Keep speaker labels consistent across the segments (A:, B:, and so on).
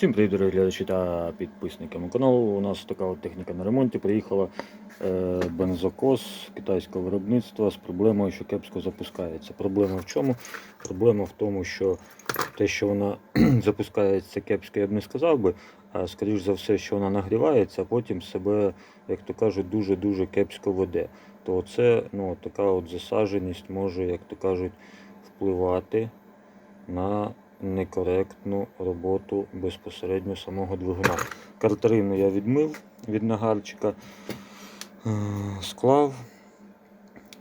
A: Всім привіт, дорогі глядачі та підписники мого каналу. У нас така от техніка на ремонті. Приїхала е, бензокос китайського виробництва з проблемою, що кепсько запускається. Проблема в чому? Проблема в тому, що те, що вона запускається кепсько, я б не сказав би, а скоріш за все, що вона нагрівається, а потім себе, як то кажуть, дуже-дуже кепсько веде. То це ну, така от засадженість може, як то кажуть, впливати на некоректну роботу безпосередньо самого двигуна. Картерину я відмив від нагарчика, е, склав.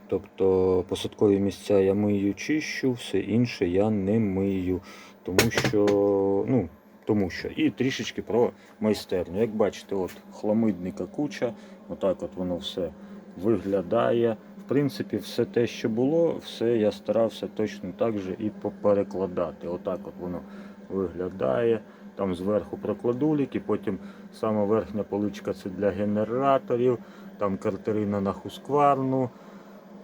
A: Тобто посадкові місця я мию, чищу, все інше я не мию. Тому що, ну, тому що. І трішечки про майстерню. Як бачите, от хламидника куча, отак от воно все виглядає. В принципі, все те, що було, все я старався точно так же і поперекладати. Отак от воно виглядає. Там зверху прокладуліки, потім сама верхня поличка це для генераторів, там картерина на хускварну,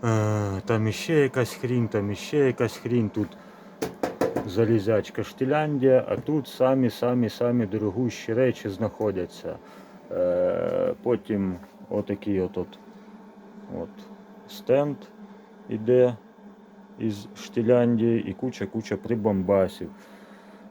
A: е, там іще якась хрінь, там іще якась хрінь. Тут залізячка штиляндія, а тут самі самі самі дорогущі речі знаходяться. Е, потім отакий от, от, от стенд іде із Штиляндії і куча-куча прибамбасів.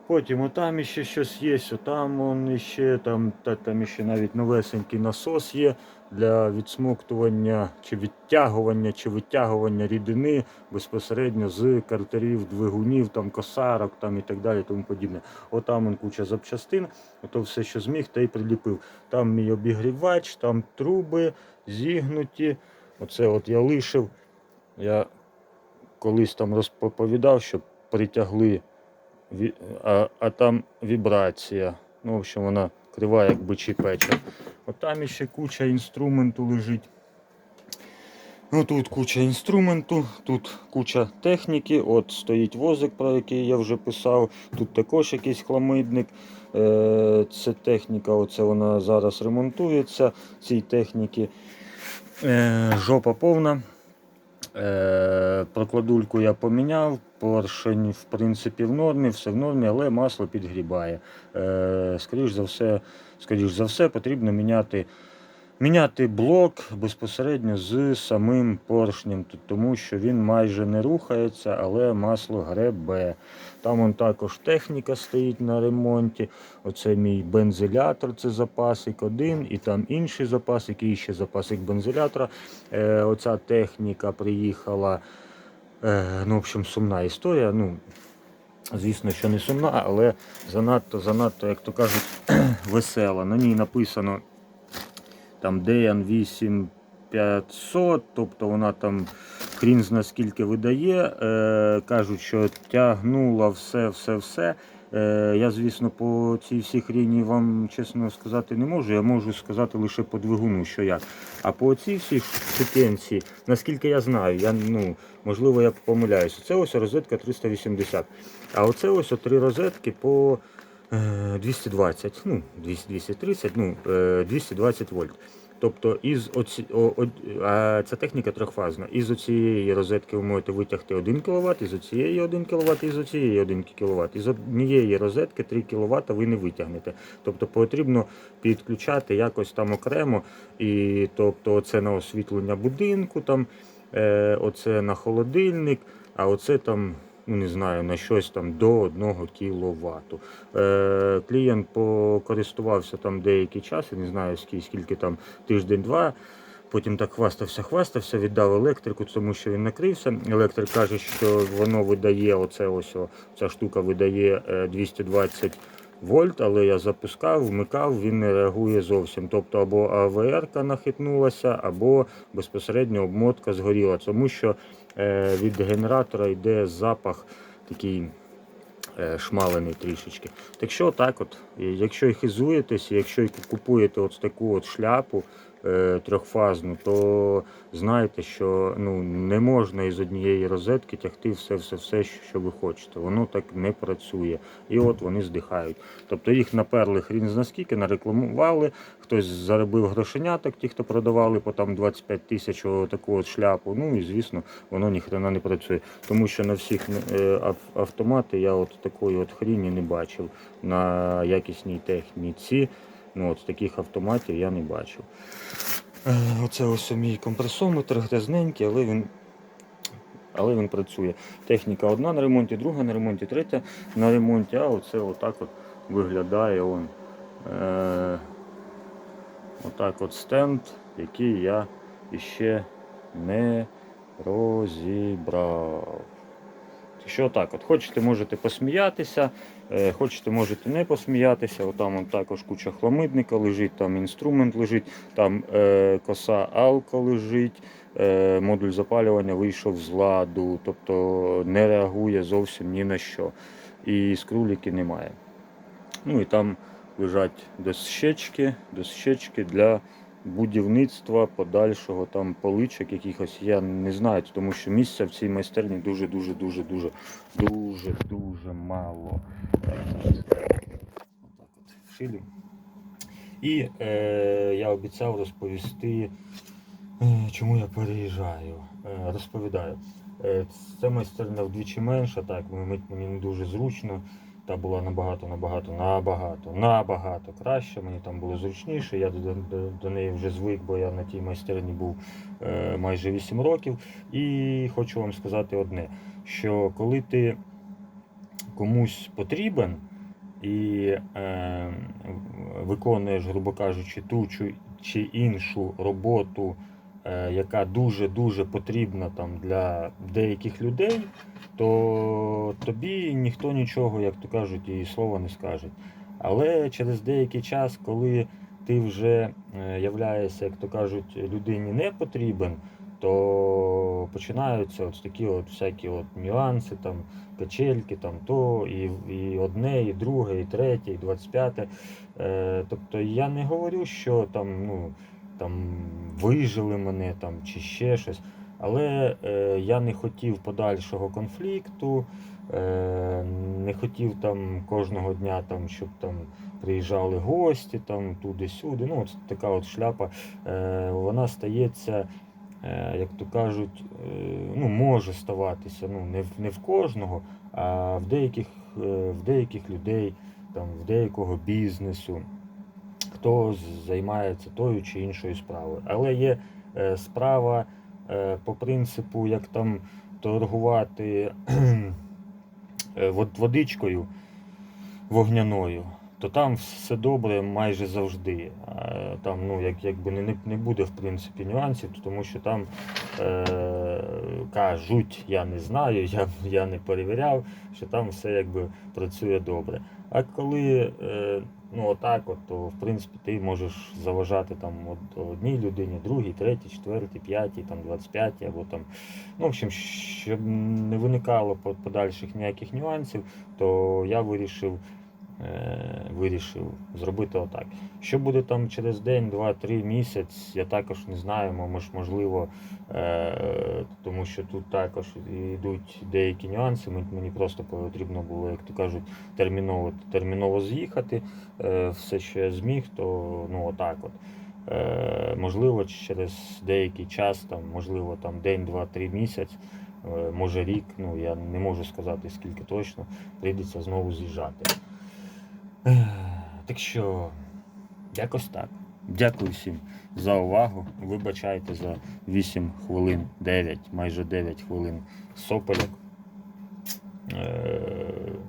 A: Потім отам іще щось є, отам он іще, там, та, там іще навіть новесенький насос є для відсмоктування чи відтягування, чи витягування рідини безпосередньо з картерів, двигунів, там косарок там і так далі. Тому подібне. Отам он куча запчастин, ото все, що зміг, та й приліпив. Там мій обігрівач, там труби зігнуті. Оце от я лишив. Я колись там розповідав, що притягли, а, а там вібрація. Ну, в общем, вона крива, як бичий печер. От там іще куча інструменту лежить. Ну, тут куча інструменту, тут куча техніки. От стоїть возик, про який я вже писав. Тут також якийсь хламидник. Е, Це техніка, оце вона зараз ремонтується. Цій техніки жопа повна. Е, прокладульку я поміняв, поршень в принципі в нормі, все в нормі, але масло підгрібає. Е, скоріш за все, скоріш за все, потрібно міняти, міняти блок безпосередньо з самим поршнем, тому що він майже не рухається, але масло гребе. Там он також техніка стоїть на ремонті. Оце мій бензилятор, це запасик один, і там інший запас, який ще запасик бензилятора. Е, оця техніка приїхала. Е, ну, в общем, сумна історія. Ну, звісно, що не сумна, але занадто, занадто, як то кажуть, весела. На ній написано там DN 8500, тобто вона там хрін зна скільки видає. Е, кажуть, що тягнула все, все, все. Е, я, звісно, по цій всій хріні вам чесно сказати не можу. Я можу сказати лише по двигуну, що як. А по цій всій штукенці, наскільки я знаю, я, ну, можливо, я помиляюся. Це ось розетка 380. А оце ось три розетки по 220, ну, 230, ну, е, 220 вольт. Тобто із оці, о, о, а ця техніка трьохфазна. Із оцієї розетки ви можете витягти 1 кВт, із оцієї 1 кВт, із оцієї 1 кВт. Із однієї розетки 3 кВт ви не витягнете. Тобто потрібно підключати якось там окремо. І тобто оце на освітлення будинку, там, е, оце на холодильник, а оце там. Ну, не знаю, на щось там до 1 кВт. Е, клієнт покористувався там деякий час, я не знаю скільки, скільки там тиждень-два. Потім так хвастався, хвастався, віддав електрику, тому що він накрився. Електрик каже, що воно видає, оце ось ця штука видає е, 220 вольт, але я запускав, вмикав, він не реагує зовсім. Тобто або АВР нахитнулася, або безпосередньо обмотка згоріла, тому що е, від генератора йде запах такий е, шмалений трішечки. Так що так от, якщо і хизуєтесь, якщо купуєте от таку от шляпу, е, трьохфазну, то знайте, що ну, не можна із однієї розетки тягти все, все, все, що ви хочете. Воно так не працює. І от вони здихають. Тобто їх наперли хрін з наскільки, нарекламували, хтось заробив грошеняток, ті, хто продавали по там 25 тисяч таку шляпу. Ну і звісно, воно ніхрена не працює. Тому що на всіх е, автомати я от такої от хріні не бачив на якісній техніці. Ну, от таких автоматів я не бачив. Е, Оце ось мій компресометр грязненький, але він, але він працює. Техніка одна на ремонті, друга на ремонті, третя на ремонті, а оце отак от виглядає он. Е, отак от стенд, який я іще не розібрав. Що так, от хочете, можете посміятися, хочете, можете не посміятися. Отам он також куча хламидника лежить, там інструмент лежить, там е, коса алко лежить, е, модуль запалювання вийшов з ладу, тобто не реагує зовсім ні на що. І скруліки немає. Ну і там лежать дощечки, дощечки для будівництва подальшого там поличок якихось. Я не знаю, тому що місця в цій майстерні дуже, дуже, дуже, дуже, дуже, мало. Вшилі. І е, я обіцяв розповісти, е, чому я переїжджаю. Е, розповідаю. Е, Ця майстерня вдвічі менша, так, мені не дуже зручно. Та була набагато, набагато, набагато, набагато краще. Мені там було зручніше. Я до, до, до неї вже звик, бо я на тій майстерні був е, майже 8 років. І хочу вам сказати одне: що коли ти комусь потрібен і е, виконуєш, грубо кажучи, ту чи- чи іншу роботу, яка дуже-дуже потрібна там для деяких людей, то тобі ніхто нічого, як то кажуть, і слова не скаже. Але через деякий час, коли ти вже е, являєшся, як то кажуть, людині не потрібен, то починаються от такі от всякі от нюанси, там, качельки, там, то, і, і одне, і друге, і третє, і двадцять п'яте. Е, тобто я не говорю, що там, ну, там вижили мене там, чи ще щось. Але е, я не хотів подальшого конфлікту, е, не хотів там кожного дня, там, щоб там приїжджали гості там, туди-сюди. Ну, от така от шляпа. Е, вона стається, е, як то кажуть, е, ну, може ставатися ну, не, в, не в кожного, а в деяких, е, в деяких людей, там, в деякого бізнесу, хто займається тою чи іншою справою. Але є е, справа е, по принципу, як там торгувати е, водичкою вогняною, то там все добре майже завжди. Там, ну, як, якби не- не буде в принципі нюансів, тому що там е, кажуть, я не знаю, я, я не перевіряв, що там все якби працює добре. А коли е, ну, отак, от, то в принципі ти можеш заважати там одній людині, другій, третій, четвертій, п'ятій, там, 25 або там. Ну, в общем, щоб не виникало подальших ніяких нюансів, то я вирішив. Е, Вирішив зробити отак. Що буде там через день, два, три місяць, я також не знаю, мож, можливо, е, тому що тут також йдуть деякі нюанси. Мені- просто потрібно було, як то кажуть, терміново, терміново з'їхати. Е, все, що я зміг, то ну отак от. Можливо, через деякий час, там, можливо, там день, два, три місяць, може рік, ну я не можу сказати скільки точно, прийдеться знову з'їжджати. Так що, якось так. Дякую всім за увагу. Вибачайте за 8 хвилин, 9, майже 9 хвилин сопельок. Е,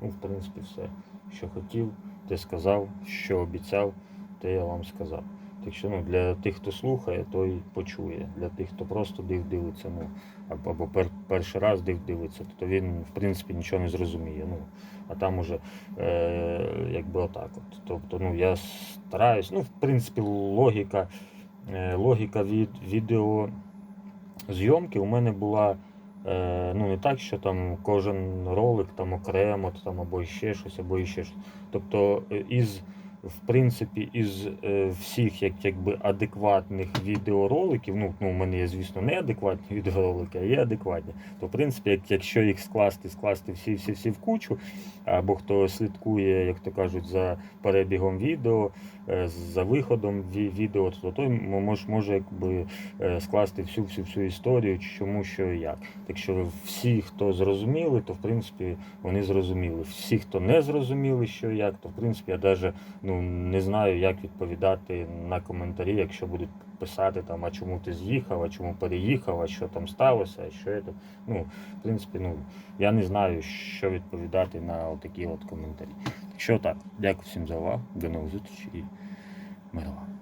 A: ну, в принципі, все, що хотів, те сказав, що обіцяв, те я вам сказав. Так що ну, для тих, хто слухає, той почує. Для тих, хто просто див дивиться, ну, або, або пер, перший раз див дивиться, то він, в принципі, нічого не зрозуміє. Ну, а там уже е, якби отак. От. Тобто, ну, я стараюсь, ну, в принципі, логіка, е, логіка від відеозйомки у мене була. Е, ну не так, що там кожен ролик там окремо там, або ще щось, або ще щось. Тобто е, із в принципі, із е, всіх як, якби адекватних відеороликів, ну, ну, у мене є, звісно, не адекватні відеоролики, а є адекватні. То, в принципі, як, якщо їх скласти, скласти всі, всі, всі в кучу, або хто слідкує, як то кажуть, за перебігом відео, за виходом відео, то той мож, може якби е, скласти всю всю всю історію, чому що і як. Так що всі, хто зрозуміли, то в принципі вони зрозуміли. Всі, хто не зрозуміли, що і як, то в принципі я навіть ну, не знаю, як відповідати на коментарі, якщо будуть писати там, а чому ти з'їхав, а чому переїхав, а що там сталося, а що це. Ну, в принципі, ну, я не знаю, що відповідати на такі от коментарі. Що так, дякую всім за увагу, до нових зустрічей і миру вам.